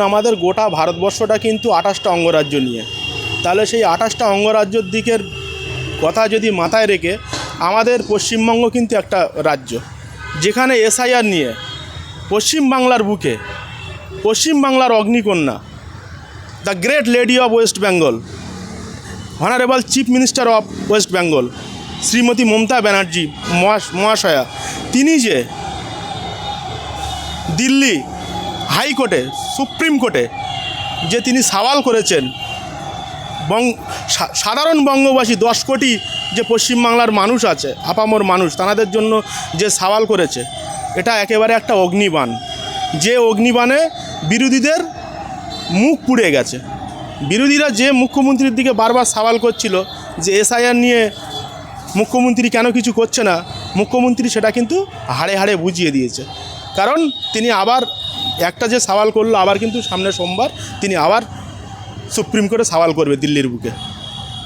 আমাদের গোটা ভারতবর্ষটা কিন্তু আঠাশটা অঙ্গরাজ্য নিয়ে। তাহলে সেই আঠাশটা অঙ্গরাজ্যর দিকের কথা যদি মাথায় রেখে, আমাদের পশ্চিমবঙ্গ কিন্তু একটা রাজ্য। যেখানে এসআইআর নিয়ে পশ্চিমবাংলার বুকে পশ্চিমবাংলার অগ্নিকন্যা the great lady of West Bengal honourable chief minister of West Bengal Shrimati Mamata Banerjee, মহাশ- মহাশয়া, তিনি যে দিল্লি হাইকোর্টে, সুপ্রিম কোর্টে, যে তিনি সওয়াল করেছেন, বং সাধারণ বঙ্গবাসী দশ কোটি যে পশ্চিমবাংলার মানুষ আছে, আপামর মানুষ, তাদের জন্য যে সওয়াল করেছে, এটা একেবারে একটা অগ্নিবাণ। যে অগ্নিবাণে বিরোধীদের মুখ পুড়ে গেছে। বিরোধীরা যে মুখ্যমন্ত্রীর দিকে বারবার সওয়াল করছিল, যে এসআইআর নিয়ে মুখ্যমন্ত্রী কেন কিছু করছে না, মুখ্যমন্ত্রী সেটা কিন্তু হাড়ে হাড়ে বুঝিয়ে দিয়েছে। কারণ তিনি আবার একটা যে সওয়াল করল আবার কিন্তু সামনে সোমবার তিনি আবার সুপ্রিম কোর্টে সওয়াল করবে দিল্লির বুকে।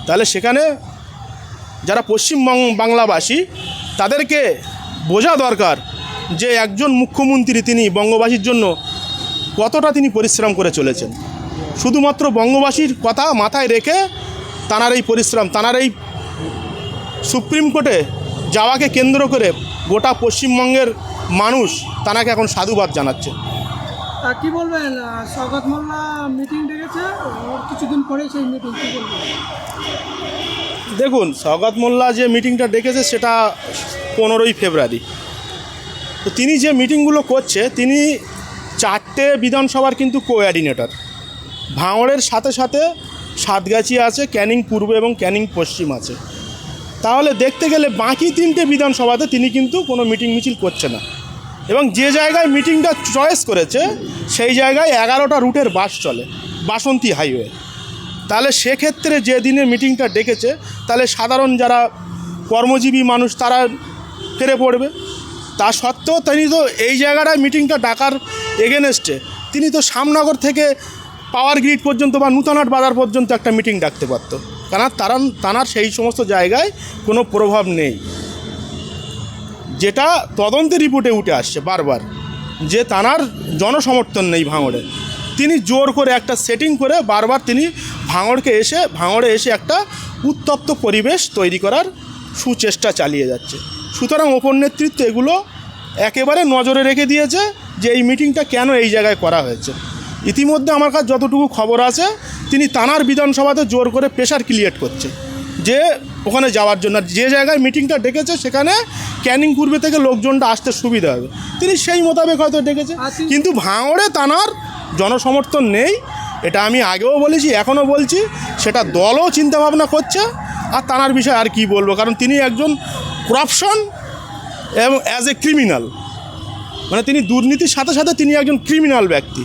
তাহলে সেখানে যারা পশ্চিমবঙ্গ বাংলাবাসী, তাদেরকে বোঝা দরকার যে একজন মুখ্যমন্ত্রী তিনি বঙ্গবাসীর জন্য কতটা তিনি পরিশ্রম করে চলেছেন। শুধুমাত্র বঙ্গবাসীর কথা মাথায় রেখে তাঁর এই পরিশ্রম, তাঁর এই সুপ্রিম কোর্টে যাওয়াকে কেন্দ্র করে গোটা পশ্চিমবঙ্গের মানুষ তানাকে এখন সাধুবাদ জানাচ্ছে কি বলবেন? শওকত মোল্লা মিটিং ডেকেছে। কিছুদিন পরেই সেই মিটিং কি বলবেন? দেখুন সৌগত মোল্লা যে মিটিংটা ডেকেছে সেটা পনেরোই ফেব্রুয়ারি। তো তিনি যে মিটিংগুলো করছে, তিনি চারটে বিধানসভার কিন্তু কোঅর্ডিনেটর ভাঙড়ের সাথে সাথে সাতগাছি আছে, ক্যানিং পূর্ব এবং ক্যানিং পশ্চিম আছে। তাহলে দেখতে গেলে বাকি তিনটে বিধানসভাতে তিনি কিন্তু কোনো মিটিং মিছিল করছে না। এবং যে জায়গায় মিটিংটা চয়েস করেছে, সেই জায়গায় এগারোটা রুটের বাস চলে, বাসন্তী হাইওয়ে। তাহলে সেক্ষেত্রে যে দিনে মিটিংটা ডেকেছে, তাহলে সাধারণ যারা কর্মজীবী মানুষ, তারা ফেরে পড়বে। তা সত্ত্বেও তিনি তো এই জায়গাটায় মিটিংটা ডাকার এগেনস্টে তিনি তো শ্যামনগর থেকে পাওয়ার গ্রিড পর্যন্ত বা নূতনহাট বাজার পর্যন্ত একটা মিটিং ডাকতে পারতো। কারণ তারা তানার সেই সমস্ত জায়গায় কোনো প্রভাব নেই। যেটা তদন্তে রিপোর্টে উঠে আসছে বারবার, যে তানার জনসমর্থন নেই ভাঙড়ে। তিনি জোর করে একটা সেটিং করে বারবার তিনি ভাঙড়কে এসে, ভাঙড়ে এসে একটা উত্তপ্ত পরিবেশ তৈরি করার সুচেষ্টা চালিয়ে যাচ্ছে। সুতরাং ওপর নেতৃত্ব এগুলো একেবারে নজরে রেখে দিয়েছে যে এই মিটিংটা কেন এই জায়গায় করা হয়েছে। ইতিমধ্যে আমার কাছে যতটুকু খবর আছে, তিনি তানার বিধানসভাতে জোর করে প্রেশার ক্রিয়েট করছে। যে ওখানে যাওয়ার জন্য, যে জায়গায় মিটিংটা ডেকেছে, সেখানে ক্যানিং পূর্বে থেকে লোকজনটা আসতে সুবিধা হবে। তিনি সেই মোতাবেক হয়তো ডেকেছে। আচ্ছা। কিন্তু ভাঙড়ে তানার জনসমর্থন নেই। এটা আমি আগেও বলেছি এখনও বলছি। সেটা দলও চিন্তাভাবনা করছে। আর তানার বিষয়ে আর কি বলব? কারণ তিনি একজন করাপশন এবং অ্যাজ এ ক্রিমিনাল মানে তিনি দুর্নীতির সাথে সাথে তিনি একজন ক্রিমিনাল ব্যক্তি।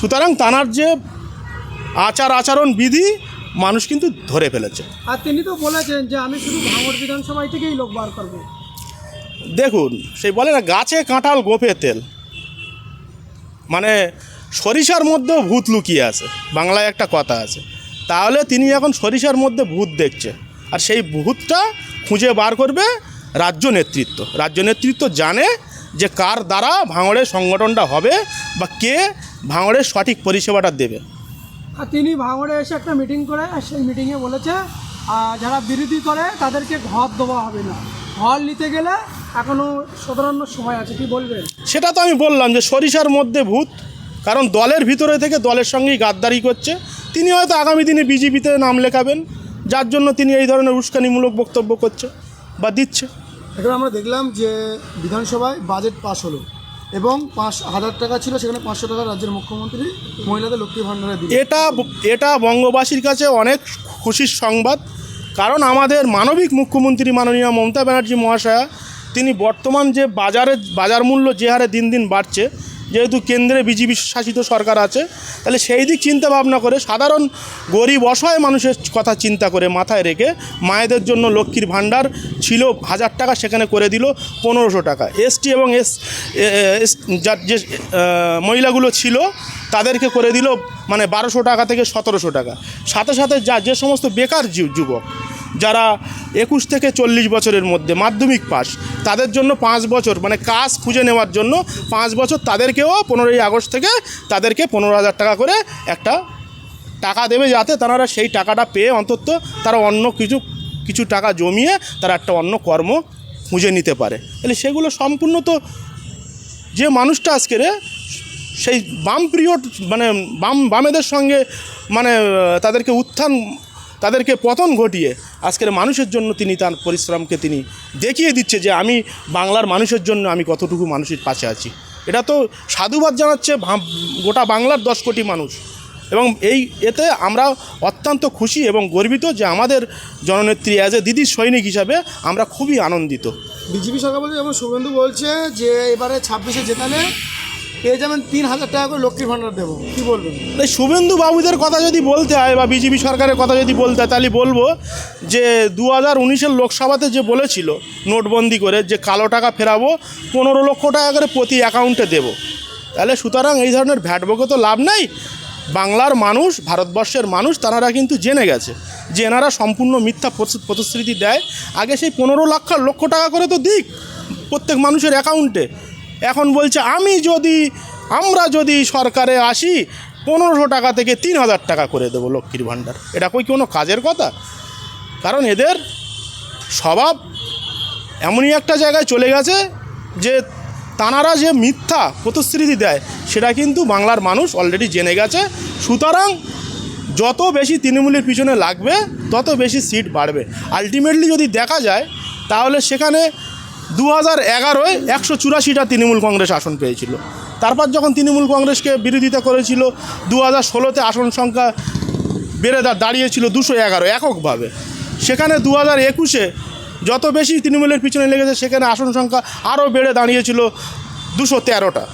সুতরাং তানার যে আচার আচরণ বিধি মানুষ কিন্তু ধরে ফেলেছে। আর তিনি তো বলেছেন যে আমি শুধু ভাঙড় বিধানসভায় থেকেই লোক বার করব। দেখুন সেই বলে না, গাছে কাঁঠাল গোপে তেল। মানে সরিষার মধ্যেও ভূত লুকিয়ে আছে, বাংলায় একটা কথা আছে। তাহলে তিনি এখন সরিষার মধ্যে ভূত দেখছে। আর সেই ভূতটা খুঁজে বার করবে রাজ্য নেতৃত্ব। রাজ্য নেতৃত্ব জানে যে কার দ্বারা ভাঙড়ের সংগঠনটা হবে বা কে ভাঙড়ের সঠিক পরিষেবাটা দেবে। আর তিনি ভাঙড়ে এসে একটা মিটিং করে, আর সেই মিটিংয়ে বলেছে যারা বিরোধী করে, তাদেরকে ঘর দেওয়া হবে না। ঘর নিতে গেলে এখনও সাধারণ সময় আছে কি বলবেন? সেটা তো আমি বললাম যে সরিষার মধ্যে ভূত কারণ দলের ভিতরে থেকে দলের সঙ্গেই গাদ্দারি করছে। তিনি হয়তো আগামী দিনে বিজেপিতে নাম লেখাবেন যার জন্য তিনি এই ধরনের উস্কানিমূলক বক্তব্য করছে বা দিচ্ছে। এখন আমরা দেখলাম যে বিধানসভায় বাজেট পাস হলো এবং পাঁচ হাজার টাকা ছিল সেখানে পাঁচশো টাকা রাজ্যের মুখ্যমন্ত্রী মহিলাদের লক্ষ্মী ভাণ্ডারে দিল এটা এটা বঙ্গবাসীর কাছে অনেক খুশির সংবাদ কারণ আমাদের মানবিক মুখ্যমন্ত্রী মাননীয় মমতা ব্যানার্জি মহাশয়া তিনি বর্তমান যে বাজারে, বাজার মূল্য যে হারে দিন দিন বাড়ছে, যেহেতু কেন্দ্রে বিজেপি শাসিত সরকার আছে, তাহলে সেই দিক চিন্তা ভাবনা করে সাধারণ গরিব অসহায় মানুষের কথা চিন্তা করে মাথায় রেখে মায়েদের জন্য লক্ষ্মীর ভাণ্ডার ছিল হাজার টাকা, সেখানে করে দিল পনেরোশো টাকা। এসটি এবং এস যার যে মহিলাগুলো ছিল, তাদেরকে করে দিল মানে বারোশো টাকা থেকে সতেরোশো টাকা। সাথে সাথে যা, যে সমস্ত বেকার যুবক যারা একুশ থেকে চল্লিশ বছরের মধ্যে মাধ্যমিক পাস, তাদের জন্য পাঁচ বছর মানে কাজ খুঁজে নেওয়ার জন্য পাঁচ বছর, তাদেরকেও পনেরোই আগস্ট থেকে তাদেরকে পনেরো হাজার টাকা করে একটা টাকা দেবে যাতে তারা সেই টাকাটা পেয়ে অন্তত তারা অন্য কিছু কিছু টাকা জমিয়ে তারা একটা অন্য কর্ম খুঁজে নিতে পারে। তাহলে সেগুলো সম্পূর্ণ তো যে মানুষটা আজকে রে, সেই বাম পিরিয়ড মানে বাম, বামেদের সঙ্গে মানে তাদেরকে উত্থান তাদেরকে পতন ঘটিয়ে আজকের মানুষের জন্য তিনি তার পরিশ্রমকে তিনি দেখিয়ে দিচ্ছে যে আমি বাংলার মানুষের জন্য আমি কতটুকু মানুষের পাশে আছি। এটা তো সাধুবাদ জানাচ্ছে গোটা বাংলার দশ কোটি মানুষ। এবং এই এতে আমরা অত্যন্ত খুশি এবং গর্বিত যে আমাদের জননেত্রী অ্যাজ এ দিদির সৈনিক হিসাবে আমরা খুবই আনন্দিত। বিজেপি সরকার বলছে যেমন শুভেন্দু বলছে যে এবারে ছাব্বিশে জেতালে পেয়ে যাবেন তিন হাজার টাকা করে লক্ষ্মীর ভাণ্ডার দেবো। কি বলবেন? শুভেন্দু বাবুদের কথা যদি বলতে হয় বা বিজেপি সরকারের কথা যদি বলতে হয়, তাহলে বলব যে দু হাজার উনিশের লোকসভাতে যে বলেছিল নোটবন্দি করে যে কালো টাকা ফেরাবো, পনেরো লক্ষ টাকা করে প্রতি অ্যাকাউন্টে দেবো। তাহলে সুতরাং এই ধরনের ভ্যাট বকে তো লাভ নাই। বাংলার মানুষ, ভারতবর্ষের মানুষ, তারা কিন্তু জেনে গেছে। যে এনারা সম্পূর্ণ মিথ্যা প্রতি- প্রতিশ্রুতি দেয়। আগে সেই পনেরো লক্ষ লক্ষ টাকা করে তো দিক প্রত্যেক মানুষের অ্যাকাউন্টে। এখন বলছে, আমি যদি, আমরা যদি সরকারে আসি, পনেরোশো টাকা থেকে তিন হাজার টাকা করে দেবো লক্ষ্মীর ভাণ্ডার। এটা কই কোনো কাজের কথা? কারণ এদের স্বভাব এমনই একটা জায়গায় চলে গেছে যে তানারা যে মিথ্যা প্রতিশ্রুতি দেয়, সেটা কিন্তু বাংলার মানুষ অলরেডি জেনে গেছে। সুতরাং যত বেশি তৃণমূলের পিছনে লাগবে, তত বেশি সিট বাড়বে। আলটিমেটলি যদি দেখা যায়, তাহলে সেখানে দু হাজার এগারোয় একশো চুরাশিটা তৃণমূল কংগ্রেস আসন পেয়েছিল। তারপর যখন তৃণমূল কংগ্রেসকে বিরোধিতা করেছিল দু হাজার ষোলোতে আসন সংখ্যা বেড়ে দাঁড়িয়েছিল দুশো এগারো এককভাবে। সেখানে দু হাজার একুশে যত বেশি তৃণমূলের পিছনে লেগেছে, সেখানে আসন সংখ্যা আরও বেড়ে দাঁড়িয়েছিল দুশো তেরোটা।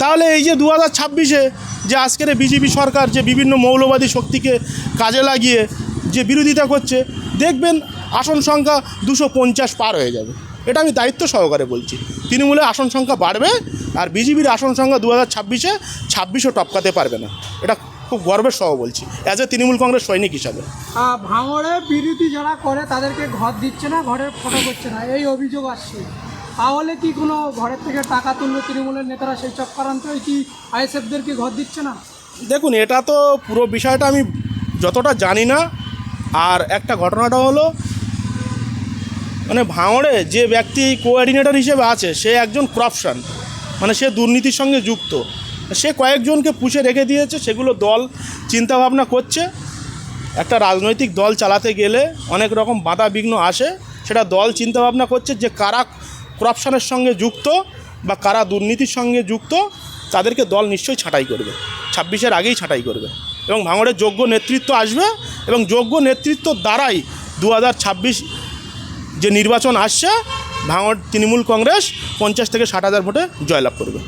তাহলে এই যে দু হাজার ছাব্বিশে যে আজকের বিজেপি সরকার যে বিভিন্ন মৌলবাদী শক্তিকে কাজে লাগিয়ে যে বিরোধিতা করছে, দেখবেন আসন সংখ্যা দুশো পঞ্চাশ পার হয়ে যাবে। এটা আমি দায়িত্ব সহকারে বলছি। তৃণমূলের আসন সংখ্যা বাড়বে আর বিজেপির আসন সংখ্যা দু হাজার ছাব্বিশে ছাব্বিশও টপকাতে পারবে না। এটা খুব গর্বের সহ বলছি অ্যাজ এ তৃণমূল কংগ্রেস সৈনিক হিসাবে। ভাঙড়ে বিরোধী যারা করে তাদেরকে ঘর দিচ্ছে না ঘরের ফটো করছে না এই অভিযোগ আসছে। তাহলে কি কোনো ঘরের থেকে টাকা তুললো তৃণমূলের নেতারা সেই চক্রান্তই কি আইএসএফদেরকে ঘর দিচ্ছে না? দেখুন এটা তো পুরো বিষয়টা আমি যতটা জানি না আর একটা ঘটনাটা হলো মানে ভাঙড়ে যে ব্যক্তি কোঅর্ডিনেটর হিসেবে আছে, সে একজন করাপশান মানে সে দুর্নীতির সঙ্গে যুক্ত। সে কয়েকজনকে পুষে রেখে দিয়েছে, সেগুলো দল চিন্তাভাবনা করছে। একটা রাজনৈতিক দল চালাতে গেলে অনেক রকম বাধা বিঘ্ন আসে, সেটা দল চিন্তাভাবনা করছে যে কারা করাপশানের সঙ্গে যুক্ত বা কারা দুর্নীতির সঙ্গে যুক্ত, তাদেরকে দল নিশ্চয়ই ছাঁটাই করবে। ছাব্বিশের আগেই ছাঁটাই করবে। এবং ভাঙড়ের যোগ্য নেতৃত্ব আসবে এবং যোগ্য নেতৃত্ব দ্বারাই দু হাজার ছাব্বিশ যে নির্বাচন আসছে ভাঙড় তৃণমূল কংগ্রেস পঞ্চাশ থেকে ষাট হাজার ভোটে জয়লাভ করবে।